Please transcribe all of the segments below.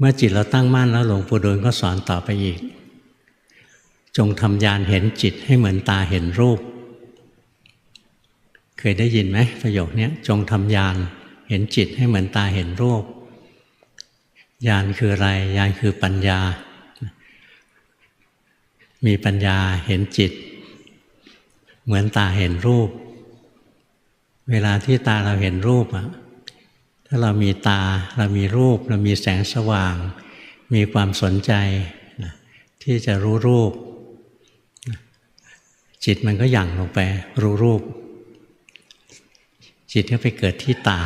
เมื่อจิตเราตั้งมั่นแล้วหลวงปู่ดูลก็สอนต่อไปอีก จงทำยานเห็นจิตให้เหมือนตาเห็นรูป เคยได้ยินไหมประโยคนี้จงทำยานเห็นจิตให้เหมือนตาเห็นรูปยานคืออะไรยานคือปัญญา มีปัญญาเห็นจิต เหมือนตาเห็นรูป เวลาที่ตาเราเห็นรูปอะ ถ้าเรามีตาเรามีรูป เรามีแสงสว่าง มีความสนใจนะที่จะรู้รูปนะจิตมันก็หยั่งลงไปรู้รูป จิตก็ไปเกิดที่ตา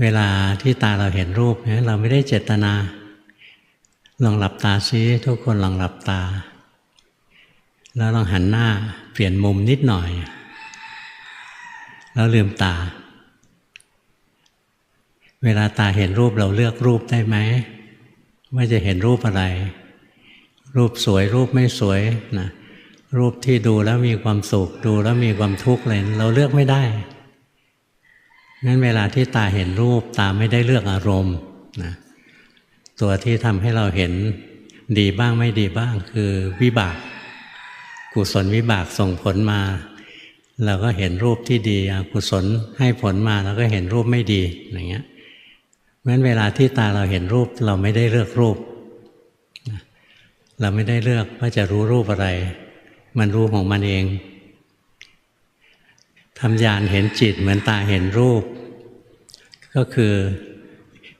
เวลาที่ตาเราเห็นรูปเนี่ยเราไม่ได้เจตนาลองหลับตาซิทุกคนลองหลับตา แล้วลองหันหน้าเปลี่ยนมุมนิดหน่อย แล้วลืมตา เวลาตาเห็นรูปเราเลือกรูปได้ไหมว่าจะเห็นรูปอะไร รูปสวยรูปไม่สวยนะรูปที่ดูแล้วมีความสุขดูแล้วมีความทุกข์เลยเราเลือกไม่ได้งั้นเวลาที่ตาเห็นรูปตาไม่ได้เลือกอารมณ์นะตัวที่ทำให้เราเห็นดีบ้างไม่ดีบ้าง คือวิบาก กุศลวิบากส่งผลมา เราก็เห็นรูปที่ดีอกุศลให้ผลมาเราก็เห็นรูปไม่ดีอย่างเงี้ย เพราะฉะนั้นเวลาที่ตาเราเห็นรูปเราไม่ได้เลือกรูป เราไม่ได้เลือกว่าจะรู้รูปอะไร มันรู้ของมันเองทำยานเห็นจิตเหมือนตาเห็นรูป ก็คือ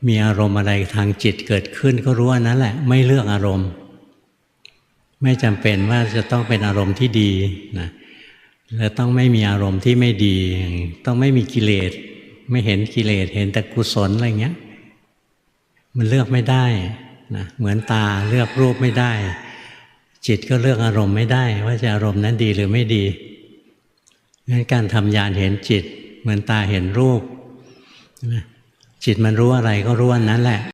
มีอารมณ์อะไรทางจิตเกิดขึ้นก็รู้อันนั้นแหละ ไม่เลือกอารมณ์ ไม่จำเป็นว่าจะต้องเป็นอารมณ์ที่ดีนะและต้องไม่มีอารมณ์ที่ไม่ดี ต้องไม่มีกิเลส ไม่เห็นกิเลสเห็นแต่กุศลอะไรเงี้ย มันเลือกไม่ได้นะเหมือนตาเลือกรูปไม่ได้ จิตก็เลือกอารมณ์ไม่ได้ ว่าจะอารมณ์นั้นดีหรือไม่ดีงั้นการทำยานเห็นจิต เหมือนตาเห็นรูปจิตมันรู้อะไรก็รู้อันนั้นแหละ